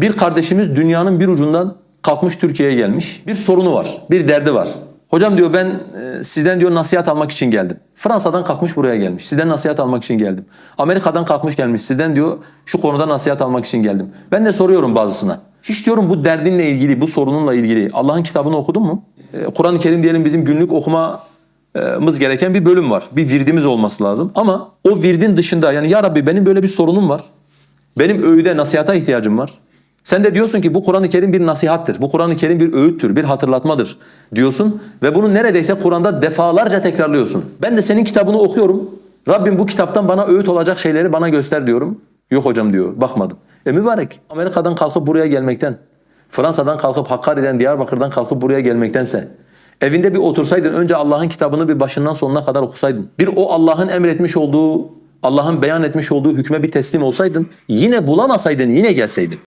Bir kardeşimiz dünyanın bir ucundan kalkmış Türkiye'ye gelmiş. Bir sorunu var, bir derdi var. Hocam diyor ben e, sizden diyor nasihat almak için geldim. Fransa'dan kalkmış buraya gelmiş. Sizden nasihat almak için geldim. Amerika'dan kalkmış gelmiş. Sizden diyor şu konuda nasihat almak için geldim. Ben de soruyorum bazısına. Hiç diyorum bu derdinle ilgili, bu sorununla ilgili Allah'ın kitabını okudun mu? E, Kur'an-ı Kerim diyelim bizim günlük okumamız gereken bir bölüm var. Bir virdimiz olması lazım. Ama o virdin dışında yani ya Rabbi benim böyle bir sorunum var. Benim öğüde, nasihata ihtiyacım var. Sen de diyorsun ki bu Kur'an-ı Kerim bir nasihattır. Bu Kur'an-ı Kerim bir öğüttür, bir hatırlatmadır diyorsun. Ve bunu neredeyse Kur'an'da defalarca tekrarlıyorsun. Ben de senin kitabını okuyorum. Rabbim bu kitaptan bana öğüt olacak şeyleri bana göster diyorum. Yok hocam diyor, bakmadım. E mübarek, Amerika'dan kalkıp buraya gelmekten, Fransa'dan kalkıp Hakkari'den, Diyarbakır'dan kalkıp buraya gelmektense, evinde bir otursaydın, önce Allah'ın kitabını bir başından sonuna kadar okusaydın, bir o Allah'ın emretmiş olduğu, Allah'ın beyan etmiş olduğu hükme bir teslim olsaydın, yine bulamasaydın, yine gelseydin.